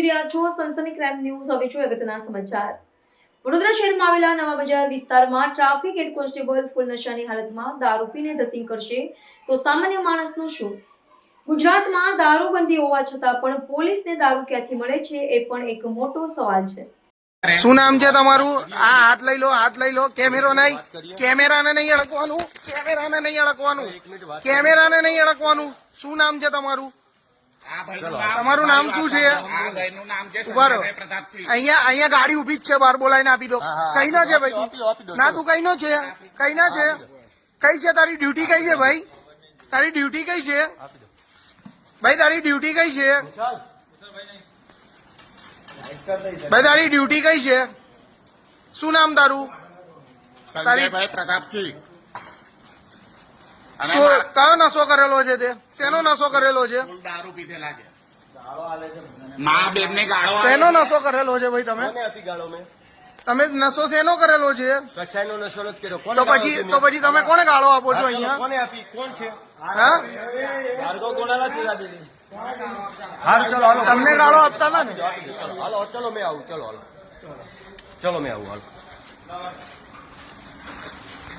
સમય crime news હવે જોઈએ અગત્યના સમાચાર. વડોદરા શહેરમાં આવેલા નવા બજાર વિસ્તારમાં ટ્રાફિક હેડ કોન્સ્ટેબલ ફૂલ નશાની હાલતમાં દારૂ પીને ધતિંગ કરશે તો સામાન્ય માણસનું શું? ગુજરાતમાં દારૂબંધી હોવા છતાં પણ પોલીસને દારૂ ક્યાંથી મળે છે એ પણ એક મોટો સવાલ છે. શું નામ છે તમારું? આ હાથ લઈ લો, હાથ લઈ લો. કેમેરો નહીં. કેમેરાને નહીં અડકવાનું. કેમેરાને નહીં અડકવાનું. કેમેરાને નહીં અડકવાનું. શું નામ છે તમારું? તમારું નામ શું છે? અહીંયા અહીંયા ગાડી ઊભી જ છે બહાર બોલાવીને આપી દો. કઈ ના છે ભાઈ? ના તું કઈ નો છે? કઈ ના છે? કઈ છે? તારી ડ્યુટી કઈ છે ભાઈ? તારી ડ્યુટી કઈ છે? ભાઈ તારી ડ્યુટી કઈ છે? ભાઈ તારી ડ્યુટી કઈ છે? શું નામ તારું? તારી પ્રતાપસિંહ કયો નશો કરેલો છે તે? શેનો નશો કરેલો છે? દારૂ પીધેલા છે મા બેનની ગાળો શેનો નશો કરેલો છે ભાઈ તમે? ગાળો મેં? તમે નશો શેનો કરેલો છે? કશાયનો નશો નથી કર્યો. તો પછી તો પછી તમે કોને ગાળો આપો છો અહીંયા? કોને આપી? કોણ છે? હા? ભાર્ગવ હાલ ચલો હાલો. તમને ગાળો આપતા હતા ને? હાલો ચલો મેં આવું. ચલો હાલો. ચલો મેં આવું હાલો.